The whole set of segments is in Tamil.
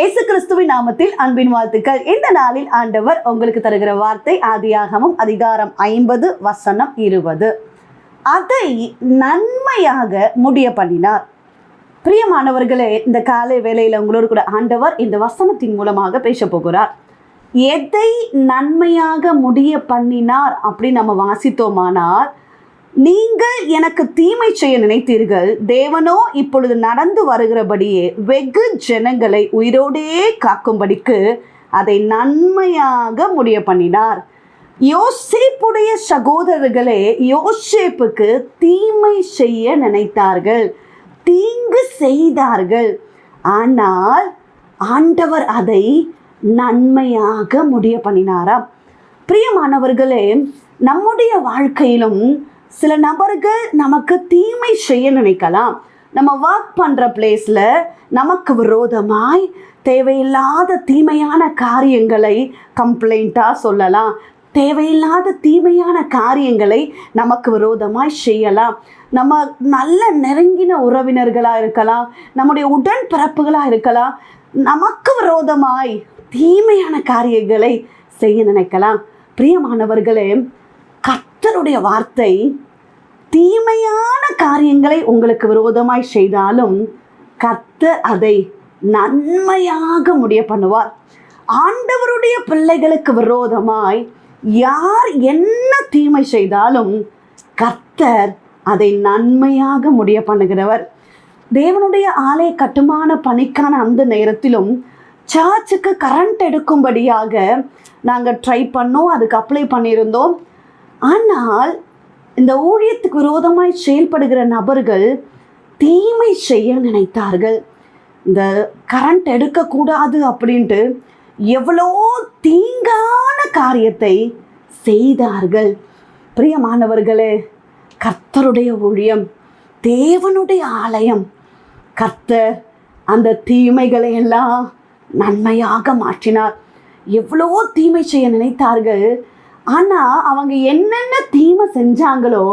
இயேசு கிறிஸ்துவின் நாமத்தில் அன்பின் வாழ்த்துக்கள். இந்த நாளில் ஆண்டவர் உங்களுக்கு தருகிற வார்த்தை ஆதியாகமும் அதிகாரம் ஐம்பது வசனம் இருபது. அதை நன்மையாக முடிய பண்ணினார். பிரியமானவர்களே இந்த காலை வேலையில் உங்களோடு கூட ஆண்டவர் இந்த வசனத்தின் மூலமாக பேச போகிறார். எதை நன்மையாக முடிய பண்ணினார் அப்படின்னு நம்ம வாசித்தோமானால் நீங்கள் எனக்கு தீமை செய்ய நினைத்தீர்கள். தேவனோ இப்பொழுது நடந்து வருகிறபடியே வெகு ஜனங்களை உயிரோடே காக்கும்படிக்கு அதை நன்மையாக முடிய பண்ணினார். யோசேப்புடைய சகோதரர்களே யோசேப்புக்கு தீமை செய்ய நினைத்தார்கள். தீங்கு செய்தார்கள். ஆனால் ஆண்டவர் அதை நன்மையாக முடிய பண்ணினாராம். பிரியமானவர்களே நம்முடைய வாழ்க்கையிலும் சில நபர்கள் நமக்கு தீமை செய்ய நினைக்கலாம். நம்ம ஒர்க் பண்ணுற பிளேஸில் நமக்கு விரோதமாய் தேவையில்லாத தீமையான காரியங்களை கம்ப்ளைண்ட்டாக சொல்லலாம். தேவையில்லாத தீமையான காரியங்களை நமக்கு விரோதமாய் செய்யலாம். நம்ம நல்ல நெருங்கின உறவினர்களாக இருக்கலாம். நம்முடைய உடன் பிறப்புகளாக இருக்கலாம். நமக்கு விரோதமாய் தீமையான காரியங்களை செய்ய நினைக்கலாம். பிரியமானவர்களே கர்த்தருடைய வார்த்தை தீமையான காரியங்களை உங்களுக்கு விரோதமாய் செய்தாலும் கர்த்தர் அதை நன்மையாக முடிய பண்ணுவார். ஆண்டவருடைய பிள்ளைகளுக்கு விரோதமாய் யார் என்ன தீமை செய்தாலும் கர்த்தர் அதை நன்மையாக முடிய பண்ணுகிறவர். தேவனுடைய ஆலய கட்டுமான பணிக்கான அந்த நேரத்திலும் சர்ச்சுக்கு கரண்ட் எடுக்கும்படியாக நாங்கள் ட்ரை பண்ணோம் அதுக்கு அப்ளை பண்ணியிருந்தோம். ஆனால் இந்த ஊழியத்துக்கு விரோதமாய் செயல்படுகிற நபர்கள் தீமை செய்ய நினைத்தார்கள். இந்த கரண்ட் எடுக்கக்கூடாது அப்படின்ட்டு எவ்வளோ தீங்கான காரியத்தை செய்தார்கள். பிரியமானவர்களே கர்த்தருடைய ஊழியம் தேவனுடைய ஆலயம். கர்த்தர் அந்த தீமைகளை எல்லாம் நன்மையாக மாற்றினார். எவ்வளோ தீமை செய்ய நினைத்தார்கள். ஆனால் அவங்க என்னென்ன தீமை செஞ்சாங்களோ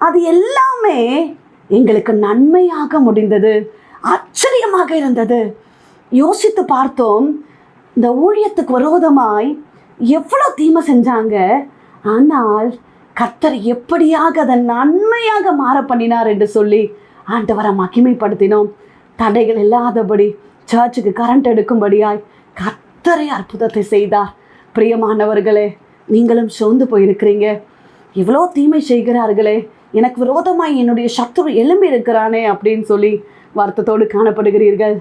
அது எல்லாமே எங்களுக்கு நன்மையாக முடிந்தது ஆச்சரியமாக இருந்தது. யோசித்து பார்த்தோம் இந்த ஊழியத்துக்கு விரோதமாய் எவ்வளோ தீமை செஞ்சாங்க ஆனால் கத்தர் எப்படியாக அதை நன்மையாக மாற பண்ணினார் என்று சொல்லி ஆண்டவரை மகிமைப்படுத்தினோம். தடைகள் இல்லாதபடி சர்ச்சுக்கு கரண்ட் எடுக்கும்படியாய் கத்தரை அற்புதத்தை செய்தார். பிரியமானவர்களே நீங்களும் சோர்ந்து போயிருக்கிறீங்க. இவ்வளோ தீமை செய்கிறார்களே. எனக்கு விரோதமாய் என்னுடைய சத்துரு எழும்பி இருக்கிறானே அப்படின்னு சொல்லி வருத்தத்தோடு காணப்படுகிறீர்கள்.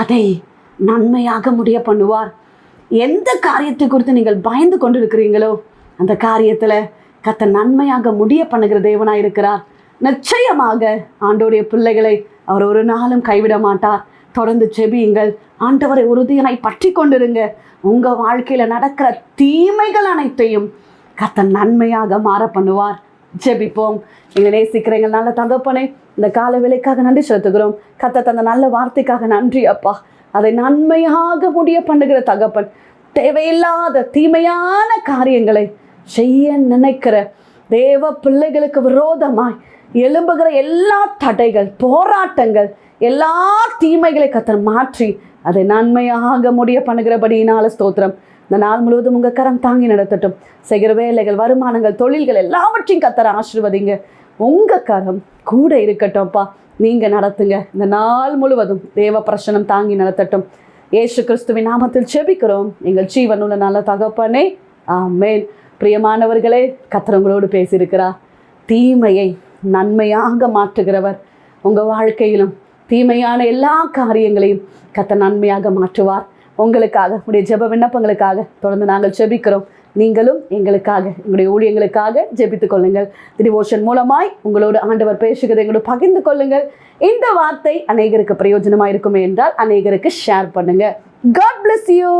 அதை நன்மையாக முடிய பண்ணுவார். எந்த காரியத்தை குறித்து நீங்கள் பயந்து கொண்டு இருக்கிறீங்களோ அந்த காரியத்தில் கத்த நன்மையாக முடிய பண்ணுகிற தேவனாக இருக்கிறார் நிச்சயமாக ஆண்டோடைய பிள்ளைகளை அவர் ஒரு நாளும் கைவிட மாட்டார். தொடர்ந்து செபியுங்கள் ஆண்டவரை உறுதியினை பற்றி கொண்டிருங்க. உங்கள் வாழ்க்கையில் நடக்கிற தீமைகள் அனைத்தையும் கத்த நன்மையாக மாற பண்ணுவார். ஜெபிப்போம். நீங்கள் நேசிக்கிற எங்கள் நல்ல தகப்பனை இந்த கால வேலைக்காக நன்றி செலுத்துகிறோம். கத்த தந்த நல்ல வார்த்தைக்காக நன்றி அப்பா. அதை நன்மையாக முடிய பண்ணுகிற தகப்பன். தேவையில்லாத தீமையான காரியங்களை செய்ய நினைக்கிற தேவ பிள்ளைகளுக்கு விரோதமாய் எழும்புகிற எல்லா தடைகள் போராட்டங்கள் எல்லா தீமைகளை கத்தர் மாற்றி அதை நன்மையாக முடிய பண்ணுகிறபடியினால ஸ்தோத்திரம். இந்த நாள் முழுவதும் உங்கள் கரம் தாங்கி நடத்தட்டும். செய்கிற வேலைகள் வருமானங்கள் தொழில்கள் எல்லாவற்றையும் கத்தர ஆசிர்வதிங்க. உங்கள் கரம் கூட இருக்கட்டும்ப்பா. நீங்கள் நடத்துங்க. இந்த நாள் முழுவதும் தேவ பிரசனம் தாங்கி நடத்தட்டும். ஏசு கிறிஸ்துவின் நாமத்தில் செபிக்கிறோம் எங்கள் ஜீவனுள்ள நல்ல தகப்பனே. ஆமேன். பிரியமானவர்களே கத்திரங்களோடு பேசியிருக்கிறார். தீமையை நன்மையாக மாற்றுகிறவர் உங்கள் வாழ்க்கையிலும் தீமையான எல்லா காரியங்களையும் கத்த நன்மையாக மாற்றுவார். உங்களுக்காக உடைய ஜெப விண்ணப்பங்களுக்காக தொடர்ந்து நாங்கள் ஜெபிக்கிறோம். நீங்களும் எங்களுக்காக எங்களுடைய ஊழியங்களுக்காக ஜெபித்துக் கொள்ளுங்கள். டிவோஷன் மூலமாய் உங்களோடு ஆண்டவர் பேசுகிறதை எங்களோடு பகிர்ந்து கொள்ளுங்கள். இந்த வார்த்தை அநேகருக்கு பிரயோஜனமாக இருக்குமே என்றால் அநேகருக்கு ஷேர் பண்ணுங்கள் காட் பிளஸ் யூ